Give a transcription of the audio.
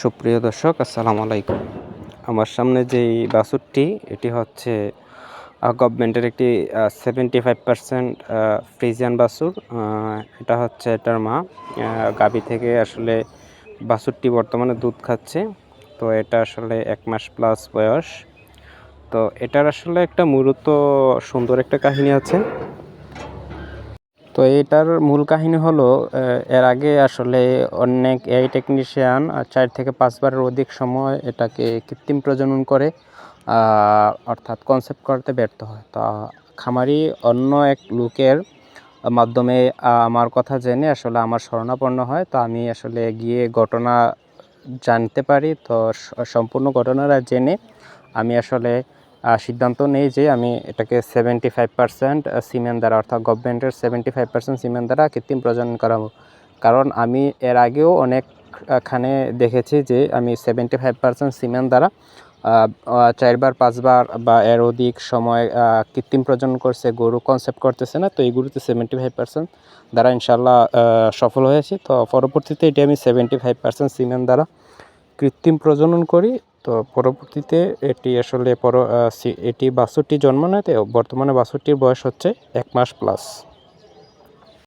সুপ্রিয় দর্শক আসসালামু আলাইকুম। আমার সামনে যেই বাছুরটি এটি হচ্ছে গভর্নমেন্টের একটি seventy five percent Friesian ah, এটা হচ্ছে এটার মা। গাবি থেকে আসলে বাছুরটি বর্তমানে দুধ খাচ্ছে। তো এটা আসলে এক মাস প্লাস বয়স। তো এটার আসলে একটা মূলত সুন্দর একটা কাহিনী আছে। তো এটার মূল কাহিনী হলো এর আগে আসলে অনেক এই টেকনিশিয়ান চার থেকে পাঁচবারের অধিক সময় এটাকে কৃত্রিম প্রজনন করে অর্থাৎ কনসেপ্ট করতে ব্যর্থ হয়। তা খামারি অন্য এক লোকের মাধ্যমে আমার কথা জেনে আসলে আমার শরণাপন্ন হয়। তো আমি আসলে গিয়ে ঘটনা জানতে পারি। তো সম্পূর্ণ ঘটনাটা জেনে আমি আসলে সিদ্ধান্ত নেই যে আমি এটাকে সেভেন্টি ফাইভ পার্সেন্ট সিমেন্ট দ্বারা, অর্থাৎ গভর্নমেন্টের সেভেন্টি ফাইভ পার্সেন্ট সিমেন্ট দ্বারা কৃত্রিম প্রজনন করাবো। কারণ আমি এর আগেও অনেকখানে দেখেছি যে আমি সেভেন্টি ফাইভ পার্সেন্ট সিমেন্ট দ্বারা চারবার, পাঁচবার বা এর অধিক সময় কৃত্রিম প্রজনন করছে, গরু কনসেপ্ট করতেছে না, তো এই গরুতে সেভেন্টি ফাইভ পার্সেন্ট দ্বারা ইনশাল্লাহ সফল হয়েছি। তো পরবর্তীতে এটি আমি সেভেন্টি ফাইভ পার্সেন্ট সিমেন্ট দ্বারা কৃত্রিম প্রজনন করি তো পরবর্তীতে এটি আসলে পর এটি বাছুরটি জন্ম নেয় বর্তমানে বাছুরটির বয়স হচ্ছে এক মাস প্লাস